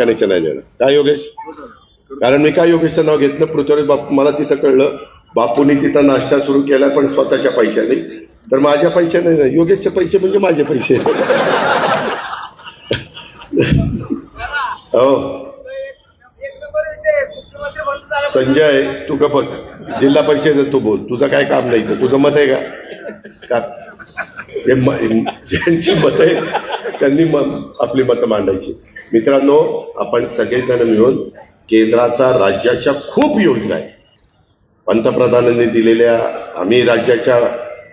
Connection आहे देणार. काय योगेश? कारण मी काय योगेशचं नाव घेतलं? पृथ्वीराज बापू मला तिथं कळलं. बापूंनी तिथं नाश्ता सुरू केला पण स्वतःच्या पैशाने. तर माझ्या पैशाने नाही. योगेशचे पैसे म्हणजे माझे पैसे. हो. संजय तू बस. जिल्हा परिषदेत तू बोल. तुझं काय काम नाही तर तुझं मत आहे का? जे ज्यांची मत आहे त्यांनी म- आपली मतं मांडायची. मित्रांनो आपण सगळेजण मिळून केंद्राचा राज्याच्या खूप योजना आहे. पंतप्रधानांनी दिलेल्या आम्ही राज्याच्या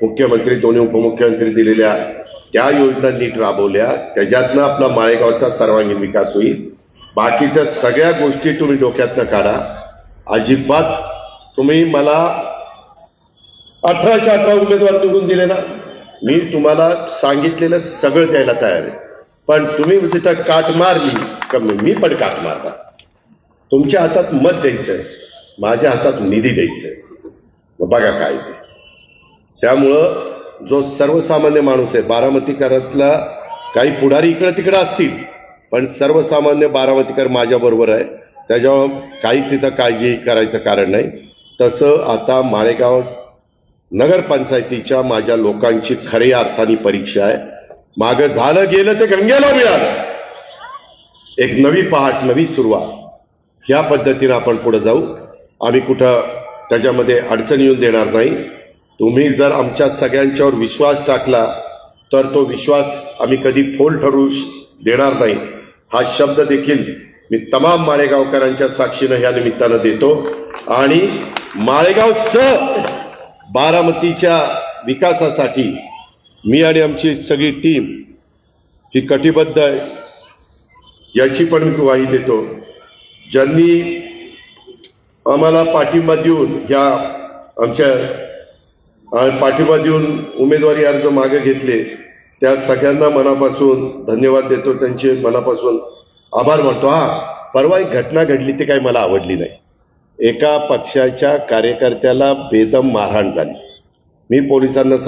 मुख्यमंत्री दोन्ही उपमुख्यमंत्री दिलेल्या त्या योजना नीट राबवल्या. त्याच्यातनं आपला माळेगावचा सर्वांगीण विकास होईल. बाकीच्या सगळ्या गोष्टी तुम्ही डोक्यातनं काढा. अजिबात तुम्ही मला अठराशे अठरा उमेदवार निवडून दिले ना? मी तुम्हाला सांगितलेलं सगळं द्यायला तयार आहे. पण तुम्ही तिथं काट मारली कमी. मी पण काट मारणार. तुमच्या हातात मत द्यायचंय. माझ्या हातात निधी द्यायचंय. मग बघा काय ते. त्यामुळं जो सर्वसामान्य माणूस आहे बारामतीकरातला काही पुढारी इकडं तिकडं असतील पण सर्वसामान्य बारामतीकर माझ्याबरोबर आहे. त्याच्यामुळं काही तिथं काळजी करायचं कारण नाही. तसं आता माळेगाव नगरपंचायतीच्या माझ्या लोकांची खऱ्या अर्थाने परीक्षा आहे. मागं झालं गेलं ते गंगेला मिळालं. एक नवी पहाट नवी सुरुवात. ह्या पद्धतीनं आपण पुढे जाऊ. आम्ही कुठं त्याच्यामध्ये अडचण येऊन देणार नाही. तुम्ही जर आमच्या सगळ्यांच्यावर विश्वास टाकला तर तो विश्वास आम्ही कधी फोल ठरू देणार नाही. हा शब्द देखील मी तमाम माळेगावकरांच्या साक्षीनं ह्या निमित्तानं देतो. आणि माळेगाव सर! बारामतीच्या विकासासाठी मी आणि आमची सगळी टीम ही कटिबद्ध आहे. याची पण मी ग्वाही देतो. ज्यांनी आम्हाला पाठिंबा देऊन ह्या आमच्या पाठिंबा देऊन उमेदवारी अर्ज मागे घेतले त्या सगळ्यांना मनापासून धन्यवाद देतो. त्यांचे मनापासून आभार मानतो. हा परवा एक घटना घडली ती काही मला आवडली नाही. एका पक्षाच्या कार्यकर्त्याला बेदम मारहाण झाली. मी पोलिसांना